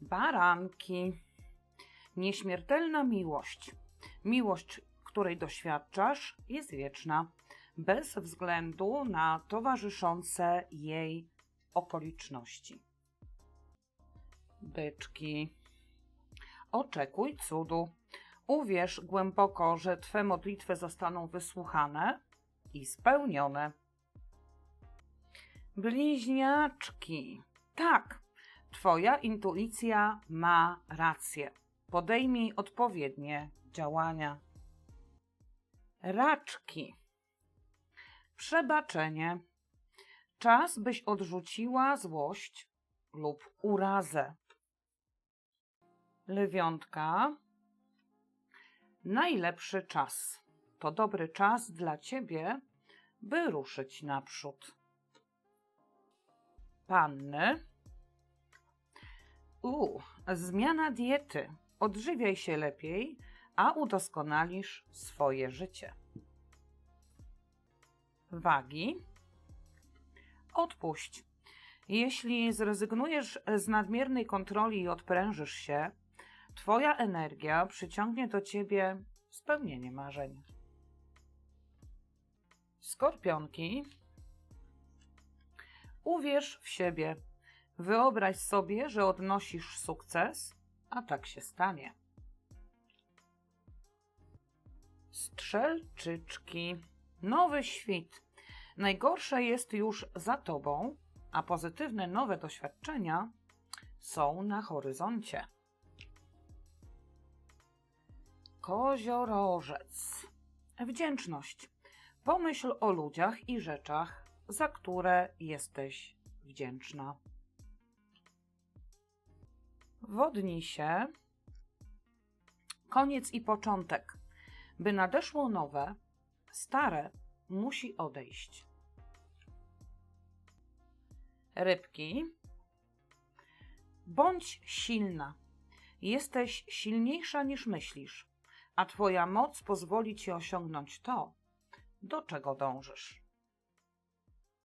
Baranki. Nieśmiertelna miłość. Miłość, której doświadczasz, jest wieczna, bez względu na towarzyszące jej okoliczności. Byczki. Oczekuj cudu. Uwierz głęboko, że Twe modlitwy zostaną wysłuchane i spełnione. Bliźniaczki. Tak, Twoja intuicja ma rację. Podejmij odpowiednie działania. Raczki. Przebaczenie. Czas, byś odrzuciła złość lub urazę. Lwiątka. Najlepszy czas. To dobry czas dla ciebie, by ruszyć naprzód. Panny. U, zmiana diety. Odżywiaj się lepiej, a udoskonalisz swoje życie. Wagi. Odpuść. Jeśli zrezygnujesz z nadmiernej kontroli i odprężysz się, Twoja energia przyciągnie do Ciebie spełnienie marzeń. Skorpionki. Uwierz w siebie. Wyobraź sobie, że odnosisz sukces, a tak się stanie. Strzelczyczki. Nowy świt. Najgorsze jest już za tobą, a pozytywne nowe doświadczenia są na horyzoncie. Koziorożec. Wdzięczność. Pomyśl o ludziach i rzeczach, za które jesteś wdzięczna. Wodnisie. Koniec i początek. By nadeszło nowe, stare musi odejść. Rybki. Bądź silna. Jesteś silniejsza niż myślisz, a Twoja moc pozwoli Ci osiągnąć to, do czego dążysz.